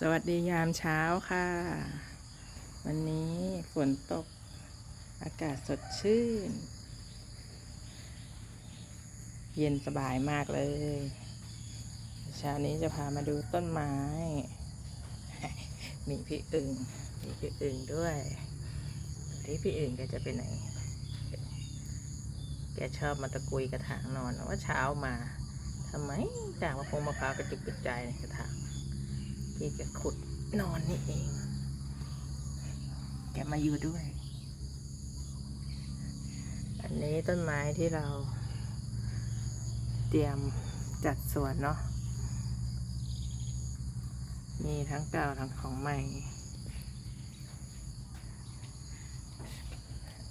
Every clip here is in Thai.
สวัสดียามเช้าค่ะ วันนี้ฝนตกอากาศสดชื่น เย็นสบายมากเลย เช้านี้จะพามาดูต้นไม้ มีพี่อึงมีพี่อึงด้วยที่พี่อึงแกจะไปไหน แกชอบมาตะกุยกระถางนอนว่าเช้ามาทำไมจากมะพร้าวมะพร้าวกระจุกกระจายในกระถาง พี่แกขุดนอนนี่เองแกมาอยู่ด้วย อันนี้ต้นไม้ที่เรา เตรียมจัดสวนเนาะ มีทั้งเก่าทั้งของใหม่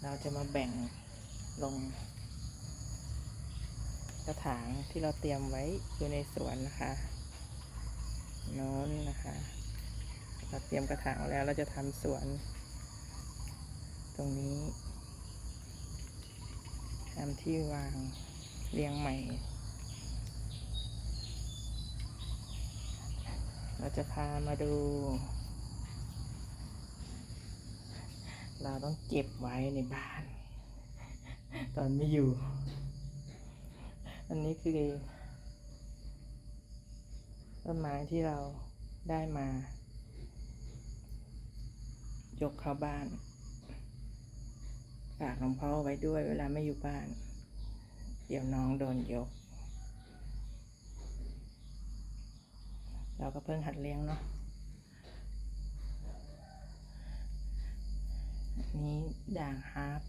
เราจะมาแบ่งลงกระถางที่เราเตรียมไว้อยู่ในสวนนะคะ โน้นนะคะเราเตรียมกระถางแล้วเราจะทำสวน ตรงนี้ทำที่วางเรียงใหม่ เราจะพามาดู เราต้องเก็บไว้ในบ้าน ตอนไม่อยู่ อันนี้คือ ต้นไม้ที่เราได้มา ยกเข้าบ้านฝากหลวงพ่อไว้ด้วยเวลาไม่อยู่บ้าน เดี๋ยวน้องโดนยก เราก็เพิ่งหัดเลี้ยงเนาะนนี้ด่างฮาร์ป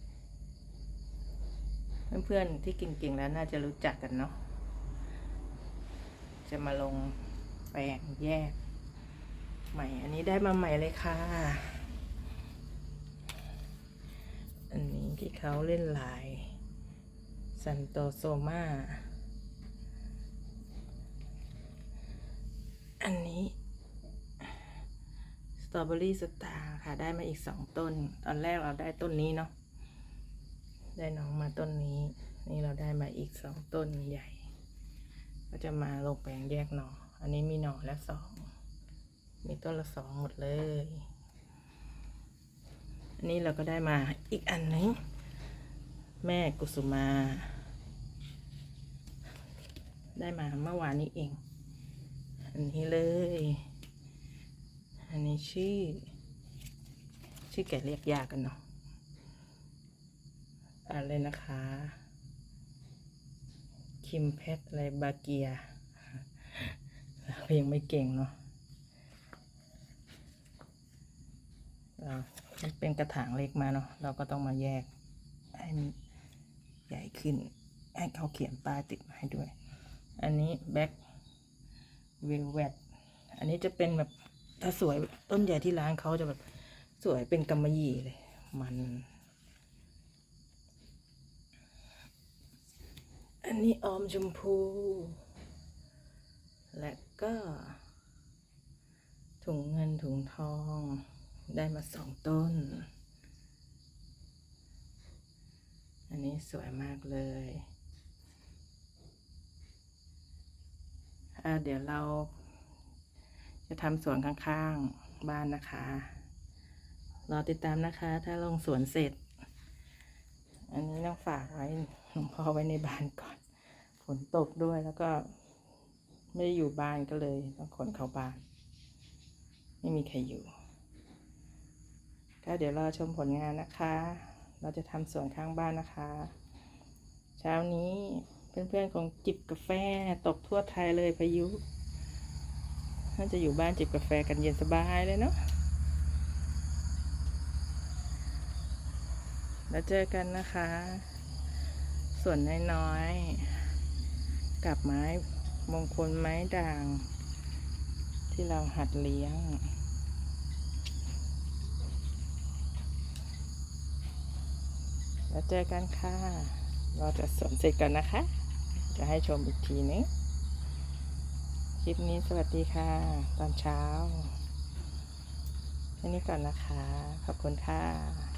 เพื่อนๆที่เก่งๆแล้วน่าจะรู้จักกันเนาะจะมาลง แปลงแยก ใหม่ อันนี้ได้มาใหม่เลยค่ะ อันนี้ที่เขาเล่นลายซันโตโซมาอันนี้สตรอเบอรี่สตาร์ค่ะ ได้มาอีกสองต้น ตอนแรกเราได้ต้นนี้เนาะได้น้องมาต้นนี้ นี่เราได้มาอีกสองต้นใหญ่ ก็จะมาลงแปลงแยกน่อง อันนี้มีหน่อแล้วสอง มีต้นละสองหมดเลย อันนี้เราก็ได้มาอีกอันหนึง แม่กุสุมา ได้มาเมื่อวานนี้เอง อันนี้เลย อันนี้ชื่อ ชื่อแกเรียกยากกันเนาะอะไรนะคะ คิมเพชรอะไรบาเกีย เรายังไม่เก่งเนาะเราเป็นกระถางเล็กมาเนาะเราก็ต้องมาแยกให้มันใหญ่ขึ้น ให้เขาเขียนป้ายติดมาให้ด้วย อันนี้แบ็กวิลเวตอันนี้จะเป็นแบบถ้าสวยต้นใหญ่ที่ร้านเขาจะแบบสวยเป็นกำมะหยี่เลย มัน อันนี้ออมชมพู และก็ ถุงเงินถุงทองได้มาสองต้น อันนี้สวยมากเลยเดี๋ยวเราจะทำสวนข้างๆบ้านนะคะ รอติดตามนะคะ ถ้าลงสวนเสร็จ อันนี้ต้องฝากไว้หลวงพ่อไว้ในบ้านก่อน ฝนตกด้วยแล้วก็ ไม่ได้อยู่บ้านก็เลย ต้องขนเข้าบ้าน ไม่มีใครอยู่ ก็เดี๋ยวรอชมผลงานนะคะ เราจะทำสวนข้างบ้านนะคะ เช้านี้เพื่อนๆคงจิบกาแฟตกทั่วไทยเลยพายุ น่าจะอยู่บ้านจิบกาแฟกันเย็นสบายเลยเนาะแล้วเจอกันนะคะ ส่วนน้อยๆกับไม้ มงคลไม้ด่าง ที่เราหัดเลี้ยง แล้วเจอกันค่ะ เราจะสวนเสร็จกันนะคะ จะให้ชมอีกทีนึงคลิปนี้สวัสดีค่ะ ตอนเช้าแค่นี้ก่อนนะคะ ขอบคุณค่ะ